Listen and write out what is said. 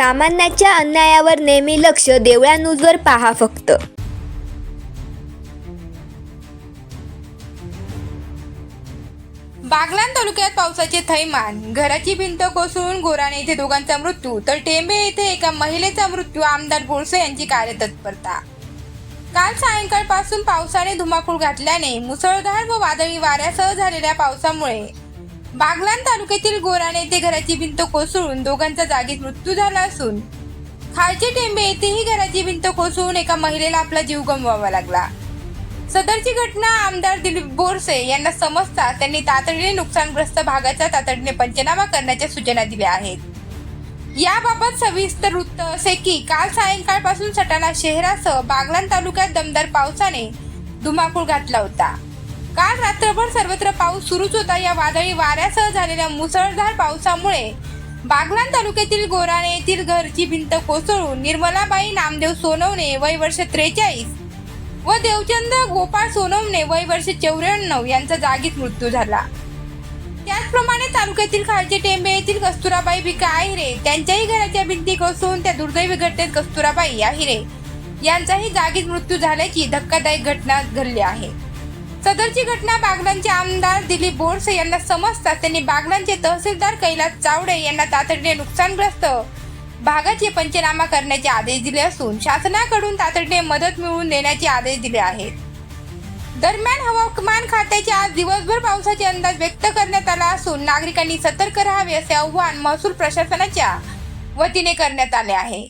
सामान्याच्या अन्यायावर नेहमी लक्ष देवळा न्यूजवर पहा फक्त. बागलाण तालुक्यात पावसाचे थैमान. घराची भिंत कोसळून गोराणे येथे दोघांचा मृत्यू. तर टेंबे येथे एका महिलेचा मृत्यू आमदार बोरसे यांची कार्यतत्परता. काल सायंकाळपासून पावसाने धुमाकूळ घातल्याने मुसळधार व वादळी वाऱ्यासह झालेल्या पावसामुळे बागलान तालुक्यातील गोराणे येथे घराची भिंत कोसळून दोघांचा जागीच मृत्यू झाला असून खालचे टेंबे येथेही घराची भिंत कोसळून एका महिलेला आपला जीव गमवावा लागला. सदरची घटना आमदार दिलीप बोरसे यांना समजता त्यांनी तातडीने नुकसानग्रस्त भागाचा तातडीने पंचनामा करण्याच्या सूचना दिल्या आहेत. याबाबत सविस्तर वृत्त असे की काल सायंकाळपासून सटाणा शहरासह बागलान तालुक्यात दमदार पावसाने धुमाकूळ घातला होता. काल रात्रभर सर्वत्र पाऊस सुरूच होता. या वादळी वाऱ्यासह झालेल्या मुसळधार पावसामुळे बागलाण तालुक्यातील गोराणे येथील घरची भिंत कोसळून निर्मलाबाई नामदेव सोनवणे वय वर्ष त्रेचाळीस व देवचंद गोपाळ सोनवणे वय वर्ष चौऱ्याण्णव यांचा जागीच मृत्यू झाला. त्याचप्रमाणे तालुक्यातील खालचे टेंबे येथील कस्तुराबाई भिका आहिरे त्यांच्याही घराच्या भिंती कोसळून त्या दुर्दैवी घटनेत कस्तुराबाई आहिरे यांचाही जागीच मृत्यू झाल्याची धक्कादायक घटना घडली आहे. सदरची घटना बागलांचे आमदार दिलीप बोरसे यांना समजताच त्यांनी बागलांचे तहसीलदार कैलास चावडे यांना तातडीने नुकसानग्रस्त भागाचे पंचनामा करण्याचे आदेश दिले असून शासनाकडून तातडीने मदत मिळवून देण्याचे आदेश दिले आहेत. दरम्यान हवामान खात्याच्या आज दिवसभर पावसाचे अंदाज व्यक्त करण्यात आला असून नागरिकांनी सतर्क राहावे असे आव्हान महसूल प्रशासनाच्या वतीने करण्यात आले आहे.